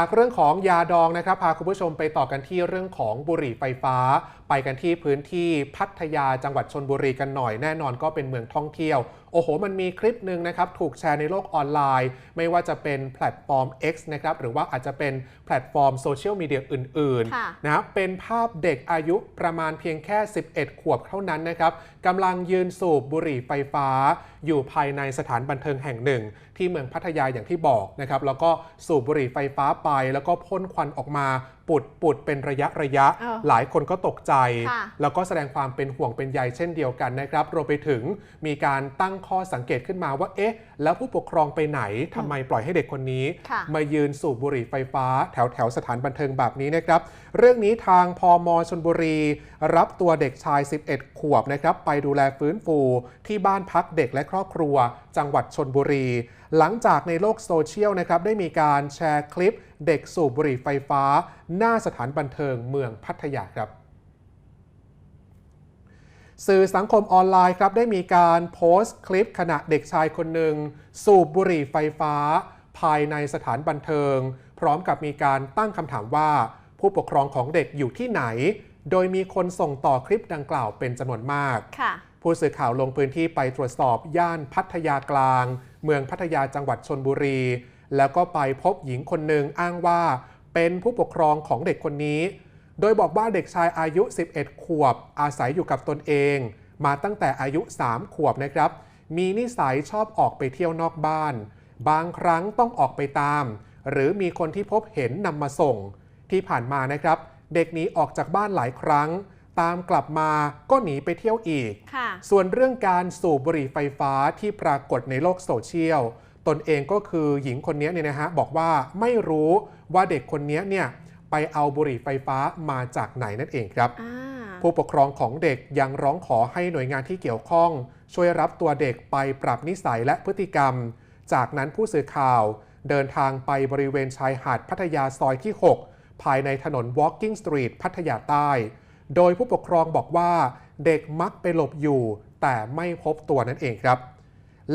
จากเรื่องของยาดองนะครับพาคุณผู้ชมไปต่อกันที่เรื่องของบุหรี่ไฟฟ้า ไปกันที่พื้นที่พัทยาจังหวัดชนบุรีกันหน่อยแน่นอนก็เป็นเมืองท่องเที่ยวโอ้โห มันมีคลิปหนึ่งนะครับถูกแชร์ในโลกออนไลน์ ไม่ว่าจะเป็นแพลตฟอร์ม X นะครับหรือว่าอาจจะเป็นแพลตฟอร์มโซเชียลมีเดียอื่นค่ะๆนะครับเป็นภาพเด็กอายุประมาณเพียงแค่ 11 ขวบเท่านั้นนะครับกำลังยืนสูบบุหรี่ไฟฟ้า อยู่ภายในสถานบันเทิงแห่งหนึ่ง ที่เมืองพัทยาอย่างที่บอกนะครับแล้วก็สูบบุหรี่ไฟฟ้าไป แล้วก็พ่นควันออกมา ปุดปุดเป็นระยะระยะเออหลายคนก็ตกใจค่ะแล้วก็แสดงความเป็นห่วงเป็นใยเช่นเดียวกันนะครับรวมไปถึงมีการตั้งข้อสังเกตขึ้นมาว่าเอ๊ะ แล้วผู้ปกครองไปไหนทำไมปล่อยให้เด็กคนนี้ค่ะมายืนสูบบุหรี่ไฟฟ้า แถวแถวๆสถานบันเทิงแบบนี้นะครับ เรื่องนี้ทางพอมชนบุรี รับตัวเด็กชาย 11 ขวบนะครับไปดูแลฟื้นฟูที่บ้านพักเด็กและครอบครัว จังหวัดชนบุรีหลังจากในโลกโซเชียลนะครับได้มีการแชร์คลิปเด็กสูบบุหรี่ไฟฟ้า หน้าสถานบันเทิงเมืองพัทยาครับสื่อสังคมออนไลน์ครับได้มีการโพสต์คลิปขณะเด็กชายคนหนึ่ง สูบบุหรี่ไฟฟ้า ภายในสถานบันเทิง พร้อมกับมีการตั้งคำถามว่า ผู้ปกครองของเด็กอยู่ที่ไหน โดยมีคนส่งต่อคลิปดังกล่าวเป็นจำนวนมาก ผู้สื่อข่าวลงพื้นที่ไปตรวจสอบย่านพัทยากลาง เมืองพัทยาจังหวัดชนบุรี แล้วก็ไปพบหญิงคนหนึ่งอ้างว่า เป็นผู้ปกครองของเด็กคนนี้ โดยบอกว่าเด็กชายอายุ 11 ขวบ อาศัยอยู่กับตนเอง มาตั้งแต่อายุ 3 ขวบนะครับ มีนิสัยชอบออกไปเที่ยวนอกบ้าน บางครั้งต้องออกไปตาม หรือมีคนที่พบเห็นนำมาส่ง ที่ผ่านมานะครับ เด็กนี้ออกจากบ้านหลายครั้ง ตามกลับมาก็หนีไปเที่ยวอีกค่ะส่วนเรื่องการสูบบุหรี่ไฟฟ้าที่ปรากฏในโลกโซเชียล ตนเองก็คือหญิงคนนี้เนี่ยนะฮะบอกว่าไม่รู้ว่าเด็กคนนี้เนี่ยไปเอาบุหรี่ไฟฟ้ามาจากไหนนั่นเองครับอ่าผู้ปกครองของเด็กยังร้องขอให้หน่วยงานที่เกี่ยวข้อง ช่วยรับตัวเด็กไปปรับนิสัยและพฤติกรรม จากนั้นผู้สื่อข่าวเดินทางไปบริเวณชายหาดพัทยาซอยที่ 6 ภายในถนน Walking Street พัทยาใต้ โดยผู้ปกครองบอกว่าเด็กมักไปหลบอยู่ แต่ไม่พบตัวนั่นเองครับ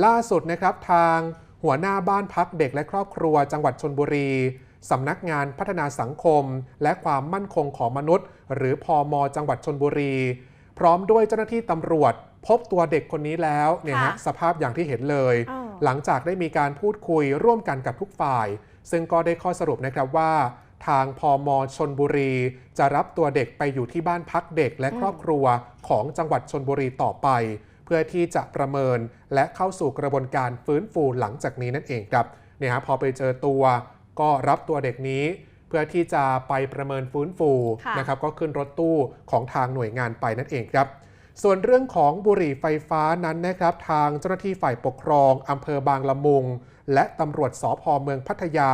ล่าสุดนะครับทางหัวหน้าบ้านพักเด็กและครอบครัวจังหวัดชนบุรีสำนักงานพัฒนาสังคม และความมั่นคงของมนุษย์ หรือพอมจังหวัดชนบุรี พร้อมด้วยเจ้าหน้าที่ตำรวจ พบตัวเด็กคนนี้แล้วเนี่ยฮะค่ะสภาพอย่างที่เห็นเลยอ้าวหลังจากได้มีการพูดคุยร่วมกันกับทุกฝ่าย ซึ่งก็ได้ข้อสรุปนะครับว่า ทางพอมชนบุรี จะรับตัวเด็กไปอยู่ที่บ้านพักเด็กและครอบครัวของจังหวัดชนบุรีต่อไป เพื่อที่จะประเมินและเข้าสู่กระบวนการฟื้นฟูหลังจากนี้นั่นเองครับเนี่ยฮะพอไปเจอตัวก็รับตัวเด็กนี้ เพื่อที่จะไปประเมินฟื้นฟูค่ะนะครับก็ขึ้นรถตู้ของทางหน่วยงานไปนั่นเองครับ ส่วนเรื่องของบุหรี่ไฟฟ้านั้นนะครับทางเจ้าหน้าที่ฝ่ายปกครองอำเภอบางละมุง และตำรวจสพเมืองพัทยา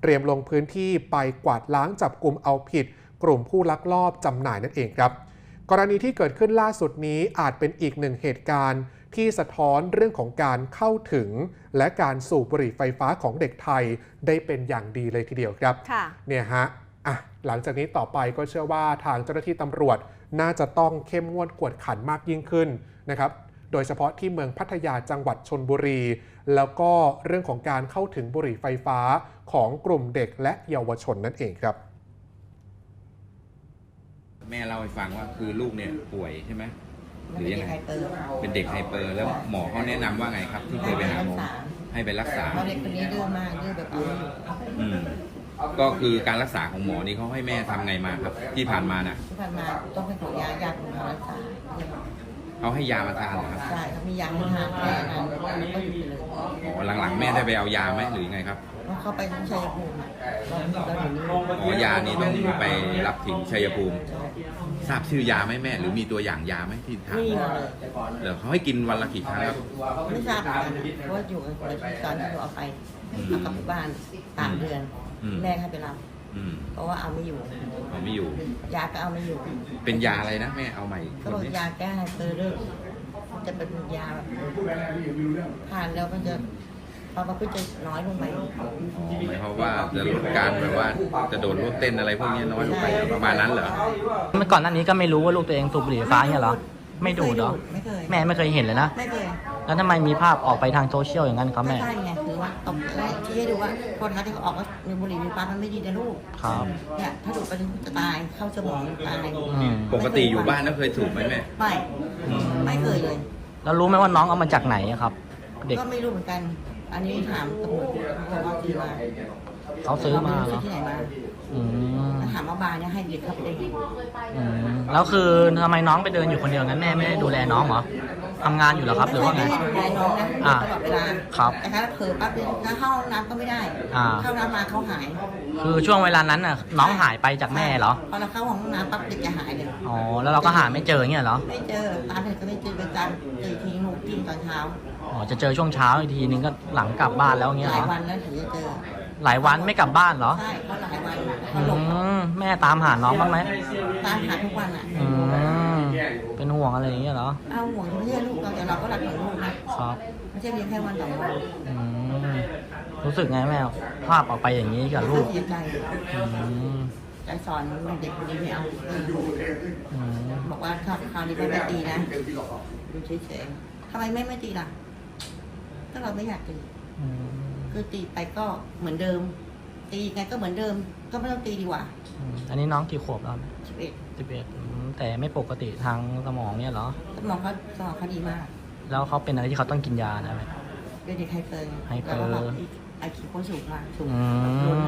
เตรียมลงพื้นที่ไปกวาดล้างจับกลุ่มเอาผิด กลุ่มผู้ลักลอบจำหน่ายนั่นเองครับ กรณีที่เกิดขึ้นล่าสุดนี้อาจเป็นอีกหนึ่งเหตุการณ์ที่สะท้อนเรื่องของการเข้าถึง และการสูบบุหรี่ไฟฟ้าของเด็กไทยได้เป็นอย่างดีเลยทีเดียวครับค่ะเนี่ยฮะอะหลังจากนี้ต่อไปก็เชื่อว่าทางเจ้าหน้าที่ตำรวจน่าจะต้องเข้มงวดกวดขันมากยิ่งขึ้นนะครับ โดยเฉพาะที่เมืองพัทยาจังหวัดชนบุรี แล้วก็เรื่องของการเข้าถึงบุหรี่ไฟฟ้าของกลุ่มเด็กและเยาวชนนั่นเองครับ แม่เล่าให้ฟังว่าคือลูกเนี่ยป่วยใช่ไหมหมันรือเป็นยังเด็กไงไฮเปอร์เป็นเด็กไฮเปอร์แล้วหมอเขาแนะนำว่าไงครับ ที่เคยไปหาหมอให้ไปรักษาเพราะเด็กคนนี้ดื้อมากดื้อแบบเอาไม่อยู่อืมก็คือการรักษาของหมอนี่เขาให้แม่ทำไงมาครับ ที่ผ่านมาน่ะที่ผ่านมาต้องเป็นของยาญาติของเขารักษา เขาให้ยามาทานเหรอครับ ใช่เขามียาให้ทานแค่นั้นแล้วก็หยุดไปเลยอ๋อหลังๆแม่ได้ไปเอายาไหมหรือยังไงครับเพราะเขาไปที่ชัยภูมิอะเราเราอยู่นี่อ๋อยานี่ต้องไปรับถึงชัยภูมิ ทราบชื่อยาไหมแม่ หรือมีตัวอย่างยาไหมที่ทานไม่มีมาเลยเดี๋ยวเขาให้กินวันละกี่ครั้งครับ ไม่ทราบเหมือนกันเพราะว่าอยู่กันคนละที่ตอนที่เราเอาไปเอากลับไปบ้านสามเดือน อืม แม่ให้ไปรับ อืมเพราะว่าเอาไม่อยู่เขาไม่อยู่ ยาก็เอาไม่อยู่ เป็นยาอะไรนะแม่เอาใหม่เขาบอกยาแก้ไฮเปอร์เรื่องจะเป็นยาแบบทานแล้วมันจะความประพฤติจะน้อยลงไปอ๋อหมายความว่าจะลดการแบบว่าจะโดดรถเต้นอะไรพวกนี้น้อยลงไปเหรอประมาณนั้นเหรอเมื่อก่อนหน้านี้ก็ไม่รู้ว่าลูกตัวเองสูบบุหรี่ไฟฟ้าเนี่ยเหรอไม่ดูดเหรอไม่เคยแม่ไม่เคยเห็นเลยนะไม่เคยแล้วทำไมมีภาพออกไปทางโซเชียลอย่างนั้นครับไม่แม่ใช่ไง คือว่าตบเลยที่ให้ดูว่าโทรทัศน์ที่เขาออกว่ามีบุหรี่มีปามันไม่ดีนะลูกครับเนี่ยถ้าดูดไปจะตายเข้าสมองตายอืมปกติอยู่บ้านแล้วเคยสูบไหมแม่ ไม่ไม่เคยเลย แล้วรู้ไหมว่าน้องเอามาจากไหนอะครับ เด็กก็ไม่รู้เหมือนกัน อันนี้ถามตำรวจบอกว่าซื้อมาเขาซื้อมาเหรซื้ออที่ไหนมาอืมถามว่าบาร์เนี่ยให้เด็กเข้าไปได้ไงอืมแล้วคือทำไมน้องไปเดินอยู่คนเดียวงั้นแม่ไม่ได้ดูแลน้องเหรอ ทำงานอยู่เหรอครับหรือว่าไง ไม่ได้ดูแลน้องนะอ่าตลอดเวลาครับแต่ถ้าเผลอปั๊บเนี่ยถ้าเข้าห้องน้ำก็ไม่ได้ อ่า เข้าน้ำมาเขาหายคือช่วงเวลานั้นน่ะน้องหายไปจากแม่เหรอ พอเราเข้าห้องน้ำปั๊บเด็กจะหายเลย อ๋อ แล้วเราก็หาไม่เจออย่างเงี้ยเหรอ ไม่เจอตามเด็กก็ไม่เจอประจำเจอทีหนูกินตอนเช้าอ๋อ จะเจอช่วงเช้าอีกทีนึงก็หลังกลับบ้านแล้วอย่างเงี้ยหเหรลายอ วันแล้วถึงจะเจอ หลายวันไม่กลับบ้านเหรอ ใช่เพราะหลายวันเขาอืหลบมแม่ตามหาน้องบ้างไหมตามหาทุกวันอะอืม เป็นห่วงอะไรอย่างเงี้ยเหรอเอาห่วงไม่ใช่ลูกเราแต่เราก็รักของลูกนะครับไม่ใช่เลี้ยงแค่วันสองวันอืมรู้สึกไงแม่ภาพออกไปอย่างนี้กับลูกเสียใจอืมใจสอนเด็กคนนี้ไม่เอาอืมบอกว่าคราวคราวนี้ไม่ตีนะดูเฉยๆทำไมไม่ไม่ตีล่ะก็เราไม่อยากตีอืมคือตีไปก็เหมือนเดิม ตีไงก็เหมือนเดิม ก็ไม่ต้องตีดีกว่าอืมอันนี้น้องกี่ขวบแล้วสิบเอ็ดสิบเอ็ดแต่ไม่ปกติทางสมองเนี่ยเหรอ สมองเขาสมองเขาดีมากแล้วเขาเป็นอะไรที่เขาต้องกินยานะแม่เป็นเด็กไฮเปอร์ไฮเปอร์แล้วก็แบบไอคิวเขาสูงมากสูงอืแบบล้นมอะครับ